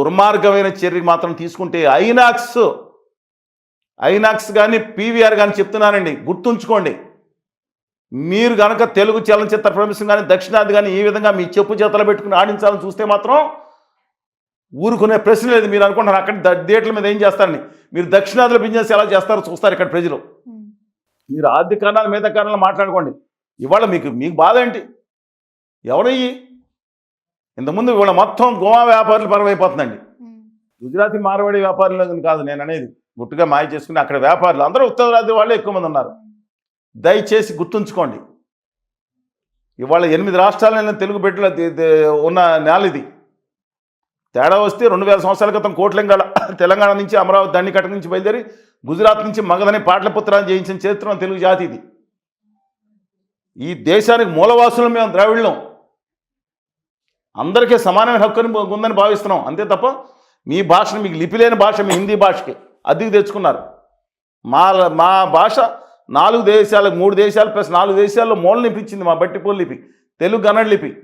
దుర్మార్గమైన చర్య మాత్రం తీసుకుంటే ఐనాక్స్ ఐనాక్స్ కానీ పీవీఆర్ కానీ చెప్తున్నానండి. గుర్తుంచుకోండి. మీరు గనక తెలుగు చలనచిత్ర ప్రవేశం కానీ దక్షిణాది కానీ ఈ విధంగా మీ చెప్పు చేతలు పెట్టుకుని ఆడించాలని చూస్తే మాత్రం ఊరుకునే ప్రశ్న లేదు. మీరు అనుకుంటారు అక్కడ థియేటర్ల మీద ఏం చేస్తారని. మీరు దక్షిణాదిలో బిజినెస్ ఎలా చేస్తారో చూస్తారు ఇక్కడ ప్రజలు. మీరు ఆర్థిక కారణాలు మీద కారణాలు మాట్లాడుకోండి. ఇవాళ మీకు మీకు బాధ ఏంటి? ఎవరయ్యి ఇంతకుముందు ఇవాళ మొత్తం గోవా వ్యాపారులు పరమైపోతుందండి. గుజరాతీ మార్వాడి వ్యాపారులు కాదు నేను అనేది. గుట్టుగా మాయ చేసుకుని అక్కడ వ్యాపారులు అందరూ ఉత్తరాది వాళ్ళే ఎక్కువ మంది ఉన్నారు. దయచేసి గుర్తుంచుకోండి. ఇవాళ ఎనిమిది రాష్ట్రాలైన తెలుగు బిడ్డల ఉన్న నేల ఇది. తేడా వస్తే రెండు వేల సంవత్సరాల క్రితం కోట్లింగాల తెలంగాణ నుంచి అమరావతి దండికట్ట నుంచి బయలుదేరి గుజరాత్ నుంచి మగధని పాటలపుత్రాన్ని జయించిన చరిత్ర తెలుగు జాతి ఇది. ఈ దేశానికి మూలవాసులం మేము ద్రావిళ్ళం అందరికీ సమానమైన హక్కుని ఉందని భావిస్తున్నాం. అంతే తప్ప మీ భాషను మీకు లిపి లేని భాష మీ హిందీ భాషకి అద్దెకి తెచ్చుకున్నారు. మా మా భాష నాలుగు దేశాలకు మూడు దేశాలు ప్లస్ నాలుగు దేశాల్లో మూల లిపి ఇచ్చింది మా బట్టిపోలు లిపి. తెలుగు గణ లిపి.